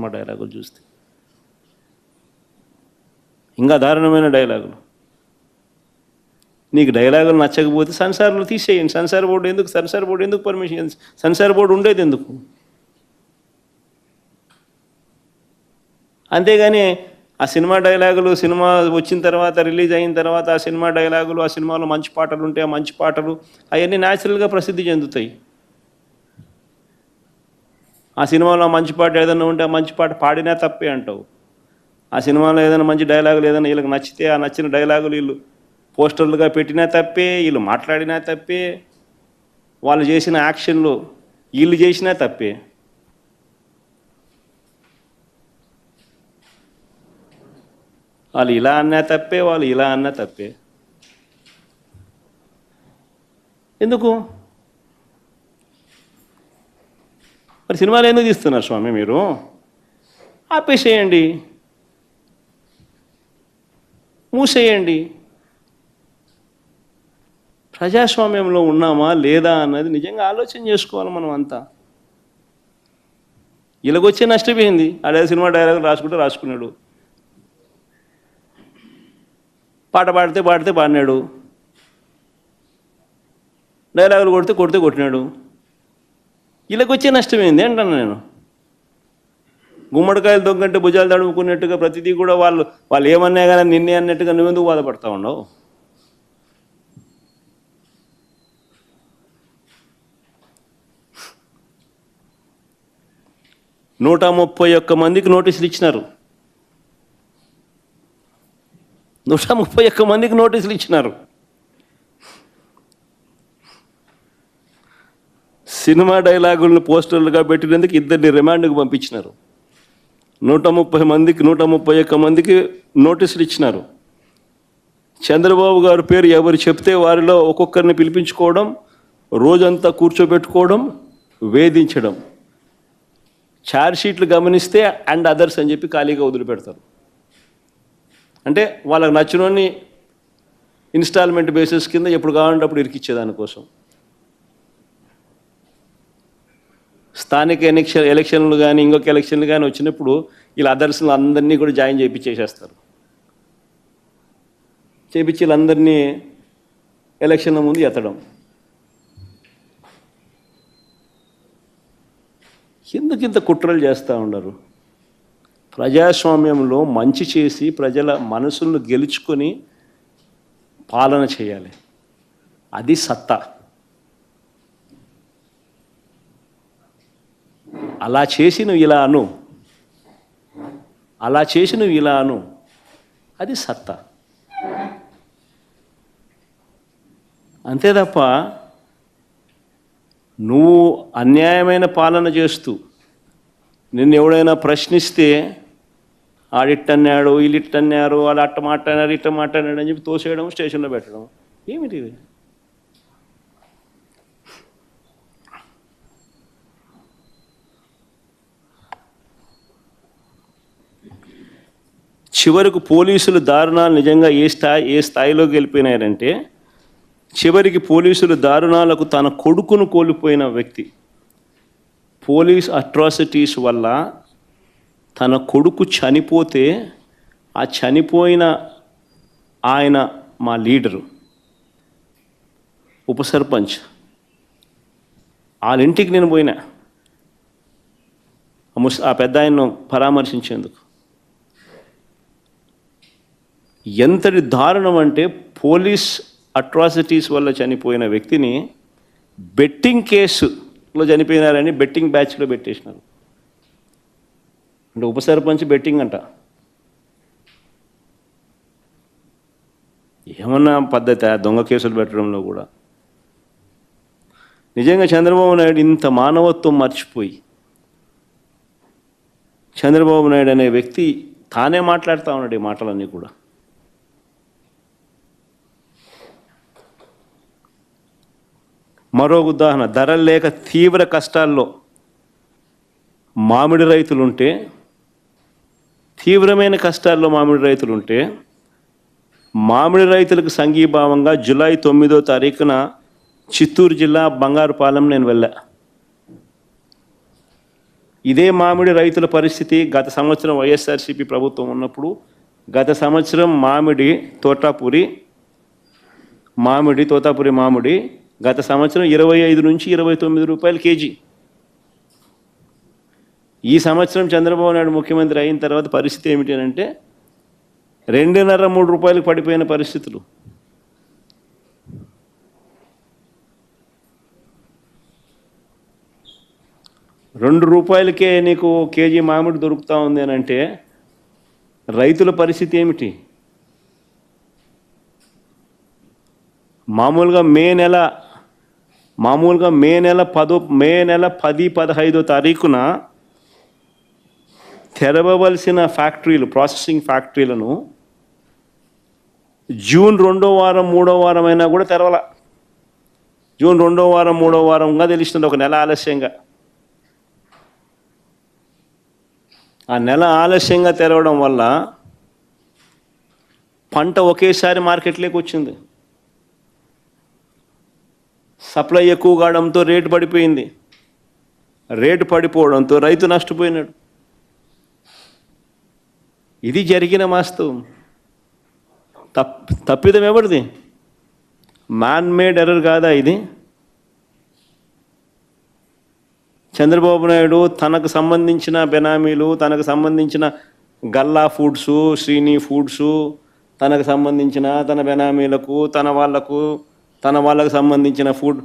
మా డైలాగులు చూస్తే. ఇంకా దారుణమైన డైలాగులు. నీకు డైలాగులు నచ్చకపోతే సంసారంలో తీసేయండి. సెన్సార్ బోర్డు ఎందుకు? సెన్సార్ బోర్డు ఎందుకు పర్మిషన్ సెన్సార్ బోర్డు ఉండేది ఎందుకు? అంతేగాని ఆ సినిమా డైలాగులు సినిమా వచ్చిన తర్వాత రిలీజ్ అయిన తర్వాత ఆ సినిమా డైలాగులు ఆ సినిమాలో మంచి పాటలు ఉంటే ఆ మంచి పాటలు అవన్నీ న్యాచురల్గా ప్రసిద్ధి చెందుతాయి. ఆ సినిమాలో మంచి పాట ఏదైనా ఉంటే ఆ మంచి పాట పాడినా తప్పే అంటావు. ఆ సినిమాలో ఏదైనా మంచి డైలాగులు ఏదైనా వీళ్ళకి నచ్చితే ఆ నచ్చిన డైలాగులు వీళ్ళు పోస్టర్లుగా పెట్టినా తప్పే వీళ్ళు మాట్లాడినా తప్పే వాళ్ళు చేసిన యాక్షన్లు వీళ్ళు చేసినా తప్పే. వాళ్ళు ఇలా అన్నా తప్పే వాళ్ళు ఇలా అన్నా తప్పే. ఎందుకు? మరి సినిమాలు ఎందుకు తీస్తున్నారు స్వామి మీరు? ఆపేసేయండి. మూసేయండి. ప్రజాస్వామ్యంలో ఉన్నామా లేదా అన్నది నిజంగా ఆలోచన చేసుకోవాలి మనం అంతా. ఇలాగొచ్చే నష్టపోయింది. అదే సినిమా డైలాగ్ రాసుకుంటే రాసుకున్నాడు. పాట పాడితే పాడితే పాడినాడు. డైలాగులు కొడితే కొడితే కొట్టినాడు. వీళ్ళకొచ్చే నష్టమైంది అంటాను నేను. గుమ్మడికాయలు దొంగంటే భుజాలు తడుముకున్నట్టుగా ప్రతిదీ కూడా వాళ్ళు వాళ్ళు ఏమన్నా కానీ నిన్నే అన్నట్టుగా నువ్వెందుకు బాధపడతా ఉండవు నూట ముప్పై ఒక్క మందికి నోటీసులు ఇచ్చినారు. నూట ముప్పై ఒక్క మందికి నోటీసులు ఇచ్చినారు. సినిమా డైలాగులను పోస్టర్లుగా పెట్టినందుకు ఇద్దరిని రిమాండ్కి పంపించినారు. నూట ముప్పై మందికి నూట ముప్పై ఒక్క మందికి నోటీసులు ఇచ్చినారు. చంద్రబాబు గారి పేరు ఎవరు చెప్తే వారిలో ఒక్కొక్కరిని పిలిపించుకోవడం రోజంతా కూర్చోబెట్టుకోవడం వేధించడం. ఛార్జ్ షీట్లు గమనిస్తే అండ్ అదర్స్ అని చెప్పి ఖాళీగా వదిలిపెడతారు. అంటే వాళ్ళకి నచ్చినోని ఇన్స్టాల్మెంట్ బేసిస్ కింద ఎప్పుడు కావాలంటే అప్పుడు ఇరికిచ్చేదానికోసం. స్థానిక ఎలక్షన్ ఎలక్షన్లు కానీ ఇంకొక ఎలక్షన్లు కానీ వచ్చినప్పుడు వీళ్ళ అదర్స్ని అందరినీ కూడా జాయిన్ చేయించేసేస్తారు చేపించి వీళ్ళందరినీ ఎలక్షన్ల ముందు ఎత్తడం. ఎందుకు ఇంత కుట్రలు చేస్తూ ఉండరు? ప్రజాస్వామ్యంలో మంచి చేసి ప్రజల మనసులను గెలుచుకొని పాలన చేయాలి. అది సత్తా. అలా చేసి నువ్వు ఇలా అను అలా చేసి నువ్వు ఇలా అను అది సత్తా. అంతే తప్ప నువ్వు అన్యాయమైన పాలన చేస్తూ నిన్ను ఎవడైనా ప్రశ్నిస్తే ఆడిట్టన్నాడు వీళ్ళిట్టన్నారు వాళ్ళు అట్ట మాట్లాడారు ఇట్ట మాట్లాడాడు అని చెప్పి తోసేయడం స్టేషన్లో పెట్టడం. ఏమిటి చివరకు పోలీసులు దారుణాలు నిజంగా ఏ స్థాయి ఏ స్థాయిలోకి వెళ్ళిపోయినారంటే చివరికి పోలీసులు దారుణాలకు తన కొడుకును కోల్పోయిన వ్యక్తి. పోలీస్ అట్రాసిటీస్ వల్ల తన కొడుకు చనిపోతే ఆ చనిపోయిన ఆయన మా లీడరు ఉప సర్పంచ్. వాళ్ళ ఇంటికి నేను పోయినా. ఆ ఆ పెద్ద ఆయన్ను పరామర్శించేందుకు. ఎంతటి దారుణం అంటే పోలీస్ అట్రాసిటీస్ వల్ల చనిపోయిన వ్యక్తిని బెట్టింగ్ కేసులో చనిపోయినారని బెట్టింగ్ బ్యాచ్లో పెట్టేసినారు. అంటే ఉప సర్పంచ్ బెట్టింగ్ అంట. ఏమన్నా పద్ధతి దొంగ కేసులు పెట్టడంలో కూడా? నిజంగా చంద్రబాబు నాయుడు ఇంత మానవత్వం మర్చిపోయి చంద్రబాబు నాయుడు అనే వ్యక్తి తానే మాట్లాడుతూ ఉన్నాడు ఈ మాటలన్నీ కూడా. మరో ఉదాహరణ ధరలు లేక తీవ్ర కష్టాల్లో మామిడి రైతులుంటే తీవ్రమైన కష్టాల్లో మామిడి రైతులుంటే మామిడి రైతులకు సంఘీభావంగా జులై తొమ్మిదో తారీఖున చిత్తూరు జిల్లా బంగారుపాలెం నేను వెళ్ళా. ఇదే మామిడి రైతుల పరిస్థితి గత సంవత్సరం వైఎస్ఆర్సీపీ ప్రభుత్వం ఉన్నప్పుడు గత సంవత్సరం మామిడి తోటాపూరి మామిడి తోతాపురి మామిడి గత సంవత్సరం ఇరవై ఐదు నుంచి ఇరవై తొమ్మిది రూపాయలు కేజీ. ఈ సంవత్సరం చంద్రబాబు నాయుడు ముఖ్యమంత్రి అయిన తర్వాత పరిస్థితి ఏమిటి అని అంటే రెండున్నర మూడు రూపాయలకు పడిపోయిన పరిస్థితులు. రెండు రూపాయలకే నీకు కేజీ మామిడి దొరుకుతూ ఉంది అని అంటే రైతుల పరిస్థితి ఏమిటి? మామూలుగా మే నెల మామూలుగా మే నెల పదో మే నెల పది పదహైదో తారీఖున తెరవవలసిన ఫ్యాక్టరీలు ప్రాసెసింగ్ ఫ్యాక్టరీలను జూన్ రెండో వారం మూడో వారం అయినా కూడా తెరవల. జూన్ రెండో వారం మూడో వారంగా తెలుస్తుంది ఒక నెల ఆలస్యంగా. ఆ నెల ఆలస్యంగా తెరవడం వల్ల పంట ఒకేసారి మార్కెట్లోకి వచ్చింది. సప్లై ఎక్కువ కావడంతో రేటు పడిపోయింది. రేటు పడిపోవడంతో రైతు నష్టపోయినాడు. ఇది జరిగిన వాస్తవం. తప్ తప్పిదం ఎవరిది? మ్యాన్ మేడ్ ఎర్రర్ కాదా ఇది? చంద్రబాబు నాయుడు తనకు సంబంధించిన బెనామీలు తనకు సంబంధించిన గల్లా ఫుడ్స్ శ్రీని ఫుడ్స్ తనకు సంబంధించిన తన బెనామీలకు తన వాళ్ళకు తన వాళ్ళకు సంబంధించిన ఫుడ్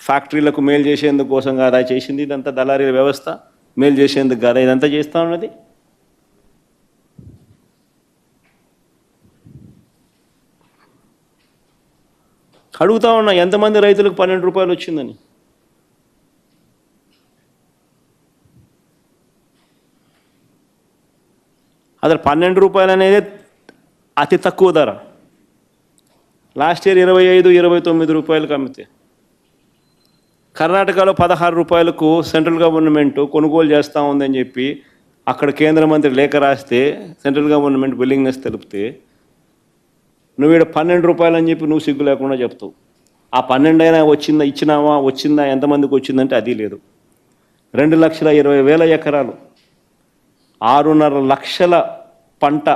ఫ్యాక్టరీలకు మేలు చేసేందుకు కోసం కాదా చేసింది? ఇదంతా దళారీల వ్యవస్థ. మేలు చేసేందుకు కాదా? ఇదంతా చేస్తూ ఉన్నది. అడుగుతా ఉన్నా ఎంతమంది రైతులకు పన్నెండు రూపాయలు వచ్చిందని? అసలు పన్నెండు రూపాయలు అనేది అతి తక్కువ ధర. లాస్ట్ ఇయర్ ఇరవై ఐదు ఇరవై తొమ్మిది రూపాయలకు అమ్మితే. కర్ణాటకలో పదహారు రూపాయలకు సెంట్రల్ గవర్నమెంట్ కొనుగోలు చేస్తూ ఉందని చెప్పి అక్కడ కేంద్ర మంత్రి లేఖ రాస్తే సెంట్రల్ గవర్నమెంట్ విల్లింగ్నెస్ తెలిపితే నువ్వు ఇక్కడ పన్నెండు రూపాయలు అని చెప్పి నువ్వు సిగ్గు లేకుండా చెప్తావు. ఆ పన్నెండు అయినా వచ్చిందా ఇచ్చినావా వచ్చిందా ఎంతమందికి వచ్చిందంటే అది లేదు. రెండు లక్షల ఇరవై వేల ఎకరాలు ఆరున్నర లక్షల పంట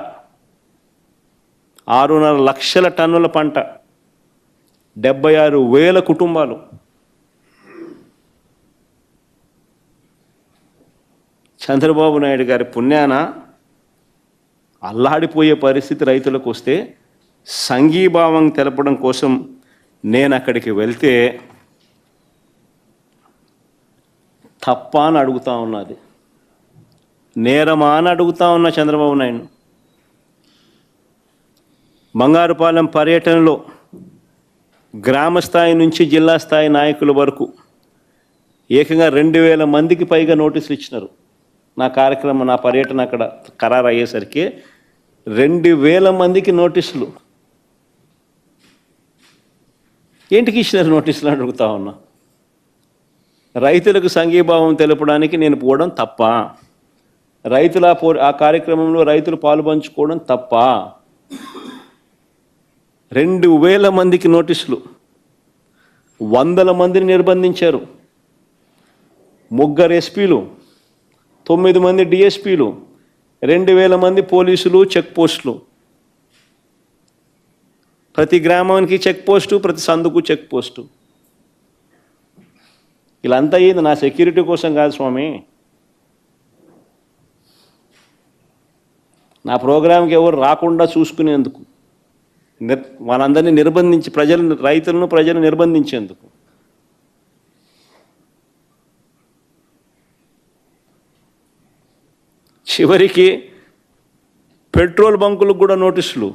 ఆరున్నర లక్షల టన్నుల పంట. డెబ్బై ఆరు వేల కుటుంబాలు. చంద్రబాబు నాయుడు గారి పుణ్యాన అల్లాడిపోయే పరిస్థితి రైతులకు వస్తే సంఘీభావం తెలపడం కోసం నేను అక్కడికి వెళ్తే తప్ప అని అడుగుతా ఉన్నది. నేరమా అని అడుగుతా ఉన్నా చంద్రబాబు నాయుడు. బంగారుపాలెం పర్యటనలో గ్రామ స్థాయి నుంచి జిల్లా స్థాయి నాయకుల వరకు ఏకంగా రెండు వేల మందికి పైగా నోటీసులు ఇచ్చినారు. నా కార్యక్రమం నా పర్యటన అక్కడ ఖరారు అయ్యేసరికి రెండు వేల మందికి నోటీసులు. ఏంటికి ఇచ్చినారు నోటీసులు అని అడుగుతా ఉన్నా? రైతులకు సంఘీభావం తెలపడానికి నేను పోవడం తప్ప రైతుల పో ఆ కార్యక్రమంలో రైతులు పాలు పంచుకోవడం తప్ప రెండు వేల మందికి నోటీసులు. వందల మందిని నిర్బంధించారు. ముగ్గురు ఎస్పీలు తొమ్మిది మంది డిఎస్పీలు రెండు వేల మంది పోలీసులు చెక్ పోస్టులు. ప్రతి గ్రామానికి చెక్ పోస్టు ప్రతి సందుకు చెక్ పోస్టు. ఇలాంతా అయ్యింది నా సెక్యూరిటీ కోసం కాదు స్వామి. నా ప్రోగ్రాంకి ఎవరు రాకుండా చూసుకునేందుకు. నిర్ వాళ్ళందరినీ నిర్బంధించి ప్రజలను రైతులను ప్రజలను నిర్బంధించేందుకు. చివరికి పెట్రోల్ బంకులకు కూడా నోటీసులు.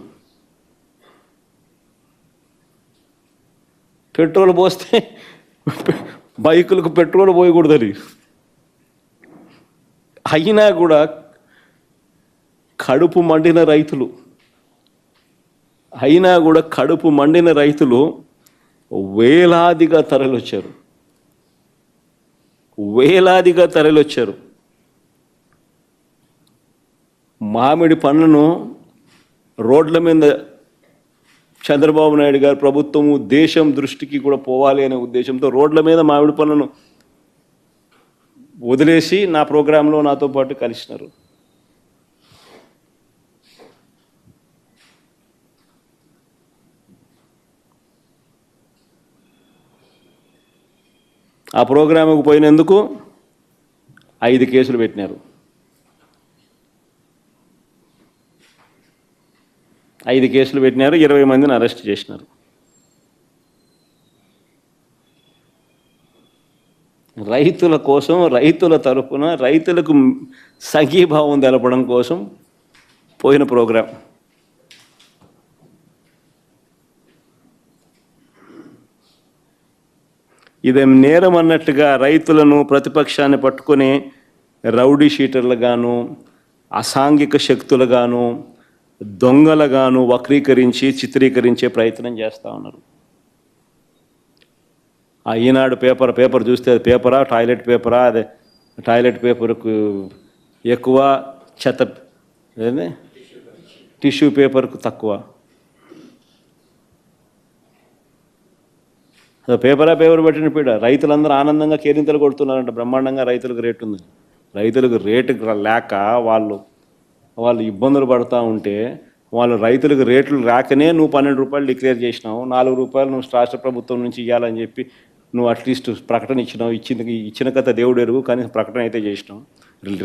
పెట్రోల్ పోస్తే బైకులకు పెట్రోల్ పోయకూడదని. అయినా కూడా కడుపు మండిన రైతులు. అయినా కూడా కడుపు మండిన రైతులు వేలాదిగా తరలొచ్చారు. వేలాదిగా తరలొచ్చారు. మామిడి పండ్లను రోడ్ల మీద చంద్రబాబు నాయుడు గారు ప్రభుత్వము దేశం దృష్టికి కూడా పోవాలి అనే ఉద్దేశంతో రోడ్ల మీద మామిడి పనులను వదిలేసి నా ప్రోగ్రాంలో నాతో పాటు కలిసినారు. ఆ ప్రోగ్రాముకు పోయినందుకు ఐదు కేసులు పెట్టినారు. ఐదు కేసులు పెట్టినారు ఇరవై మందిని అరెస్ట్ చేసినారు. రైతుల కోసం రైతుల తరఫున రైతులకు సంఘీభావం తెలపడం కోసం పోయిన ప్రోగ్రాం. ఇదేం నేరం అన్నట్టుగా రైతులను ప్రతిపక్షాన్ని పట్టుకొని రౌడీ షీటర్లుగాను అసాంఘిక శక్తులుగాను దొంగలుగాను వక్రీకరించి చిత్రీకరించే ప్రయత్నం చేస్తూ ఉన్నారు. ఆ ఈనాడు పేపర్ పేపర్ చూస్తే అది పేపరా టాయిలెట్ పేపరా అదే టాయిలెట్ పేపర్కు ఎక్కువ చెత్త టిష్యూ పేపర్కు తక్కువ. పేపరా పేపర్ పెట్టిన పీడ. రైతులందరూ ఆనందంగా కేరింతలు కొడుతున్నారంట. బ్రహ్మాండంగా రైతులకు రేటు ఉంది. రైతులకు రేటు లేక వాళ్ళు వాళ్ళు ఇబ్బందులు పడుతూ ఉంటే వాళ్ళు రైతులకు రేట్లు రాకనే నువ్వు పన్నెండు రూపాయలు డిక్లేర్ చేసినావు. నాలుగు రూపాయలు నువ్వు రాష్ట్ర ప్రభుత్వం నుంచి ఇవ్వాలని చెప్పి నువ్వు అట్లీస్ట్ ప్రకటన ఇచ్చినావు. ఇచ్చిన ఇచ్చిన కథ దేవుడు ఎరుగు కానీ ప్రకటన అయితే చేసినావు.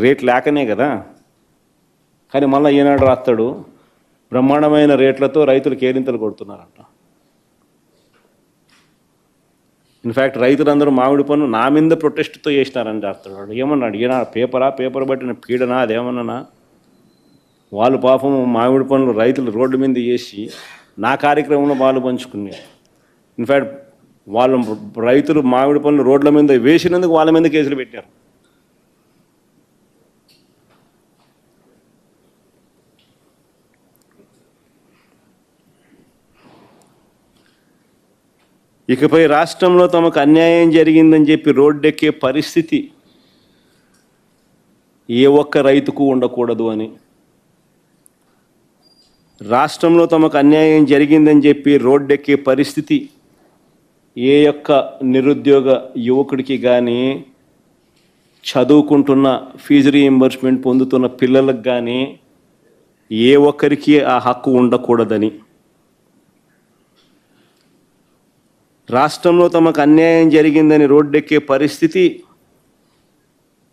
రేట్ లేకనే కదా. కానీ మళ్ళీ ఈనాడు రాస్తాడు. బ్రహ్మాండమైన రేట్లతో రైతులు కేరింతలు కొడుతున్నారంట. ఇన్ఫ్యాక్ట్ రైతులందరూ మామిడి పన్ను నా మీద ప్రొటెస్ట్తో చేసినారని చేస్తున్నాడు ఏమన్నాడు? ఈయన పేపరా? పేపర్ పట్టిన పీడనా? అదేమన్నా వాళ్ళు పాపం మామిడి పనులు రైతులు రోడ్డు మీద చేసి నా కార్యక్రమంలో వాళ్ళు పంచుకున్నారు. ఇన్ఫ్యాక్ట్ వాళ్ళు రైతులు మామిడి పనులు రోడ్ల మీద వేసినందుకు వాళ్ళ మీద కేసులు పెట్టారు. ఇకపై రాష్ట్రంలో తమకు అన్యాయం జరిగిందని చెప్పి రోడ్డెక్కే పరిస్థితి ఏ ఒక్క రైతుకు ఉండకూడదు అని. రాష్ట్రంలో తమకు అన్యాయం జరిగిందని చెప్పి రోడ్డెక్కే పరిస్థితి ఏ యొక్క నిరుద్యోగ యువకుడికి కానీ చదువుకుంటున్న ఫీజు రీఎంబర్స్మెంట్ పొందుతున్న పిల్లలకు కానీ ఏ ఒక్కరికి ఆ హక్కు ఉండకూడదని. రాష్ట్రంలో తమకు అన్యాయం జరిగిందని రోడ్డెక్కే పరిస్థితి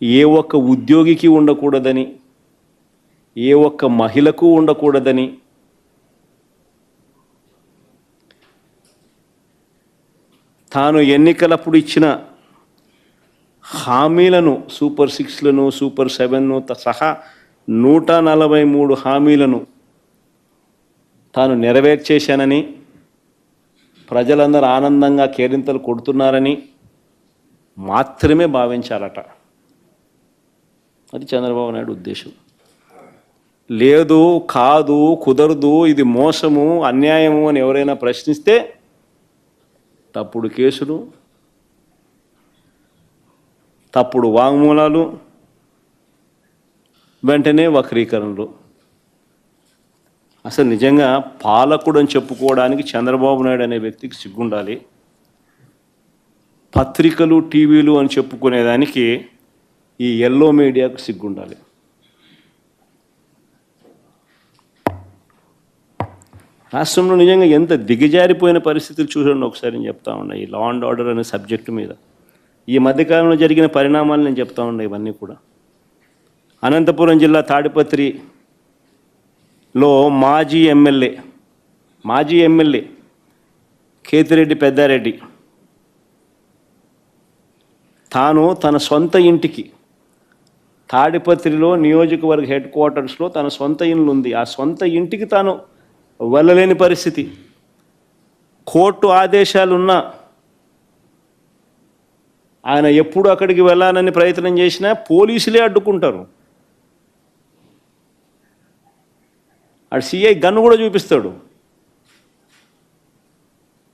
ఏ ఒక్క ఉద్యోగికి ఉండకూడదని ఏ ఒక్క మహిళకు ఉండకూడదని తాను ఎన్నికలప్పుడు ఇచ్చిన హామీలను సూపర్ సిక్స్లను సూపర్ సెవెన్ను త- సహా నూట నలభై మూడు హామీలను తాను నెరవేర్చేశానని ప్రజలందరూ ఆనందంగా కేరింతలు కొడుతున్నారని మాత్రమే భావించాలట. అది చంద్రబాబు నాయుడు ఉద్దేశం. లేదు కాదు కుదరదు ఇది మోసము అన్యాయము అని ఎవరైనా ప్రశ్నిస్తే తప్పుడు కేసులు తప్పుడు వాంగ్మూలాలు వెంటనే వక్రీకరణలు. అసలు నిజంగా పాలకుడు అని చెప్పుకోవడానికి చంద్రబాబు నాయుడు అనే వ్యక్తికి సిగ్గుండాలి. పత్రికలు టీవీలు అని చెప్పుకునేదానికి ఈ ఎల్లో మీడియాకు సిగ్గుండాలి. రాష్ట్రంలో నిజంగా ఎంత దిగజారిపోయిన పరిస్థితులు చూడండి ఒకసారి నేను చెప్తా ఉన్నా. ఈ లా అండ్ ఆర్డర్ అనే సబ్జెక్టు మీద. ఈ మధ్యకాలంలో జరిగిన పరిణామాలు నేను చెప్తా ఉన్నా ఇవన్నీ కూడా. అనంతపురం జిల్లా తాడిపత్రి లో మాజీ ఎమ్మెల్యే మాజీ ఎమ్మెల్యే కేతిరెడ్డి పెద్దారెడ్డి తాను తన సొంత ఇంటికి తాడిపత్రిలో నియోజకవర్గ హెడ్ క్వార్టర్స్లో తన సొంత ఇల్లు ఉంది. ఆ సొంత ఇంటికి తాను వెళ్ళలేని పరిస్థితి. కోర్టు ఆదేశాలున్నా ఆయన ఎప్పుడు అక్కడికి వెళ్ళాలని ప్రయత్నం చేసినా పోలీసులే అడ్డుకుంటారు. ఆడు సిఐ గన్ను కూడా చూపిస్తాడు.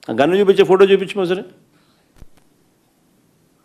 ఆ గన్ను చూపించే ఫోటో చూపించమో సరే?